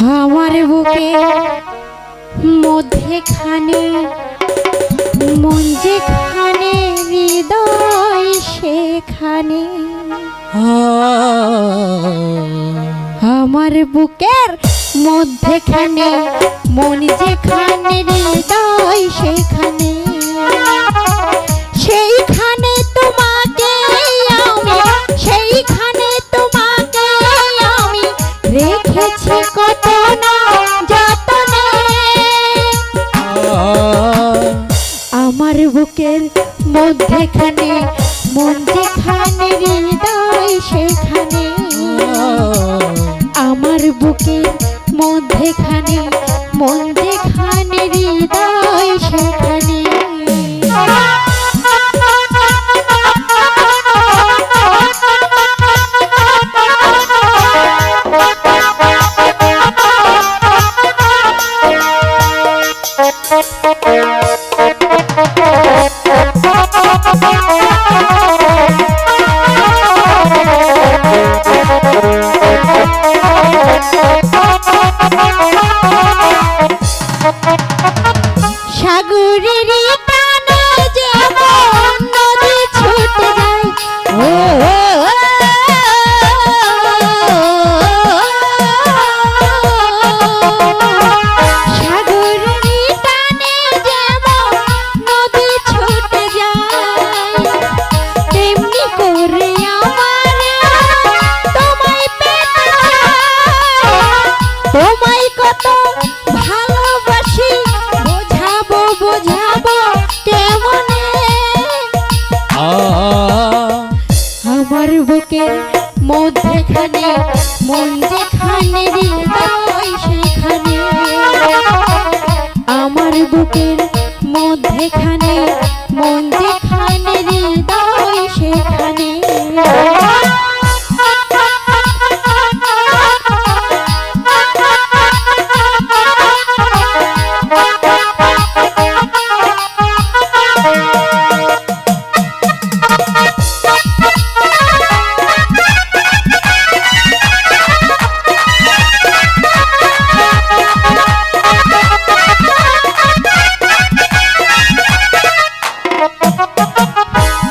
আমার বুকে মধ্যেখানে মন যেখানে হৃদয় সেখানে। আমার বুকের মধ্যেখানে মন যেখানে হৃদয় সেখানে। আমার বুকের মধ্যেখানে মন যেখানে হৃদয় সেখানে। আমার বুকের মধ্যেখানে মন যেখানে হৃদয় সেখানে। কত ভালোবাসি বোঝাবো বোঝাবো কেমনে? আমার বুকের মধ্যেখানে মন যেখানে সেখানে। আমার বুকের মধ্যেখানে মন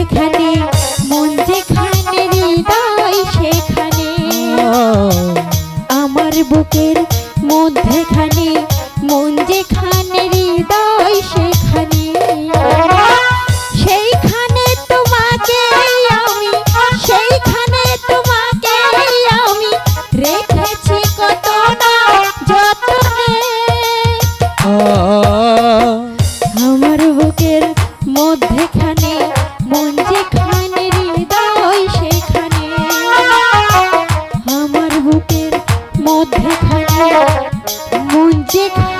মধ্যেখানে মন যেখানে হৃদয় সেখানে। আমার বুকের মধ্যেখানে মন যেখানে হৃদয় সেখানে You.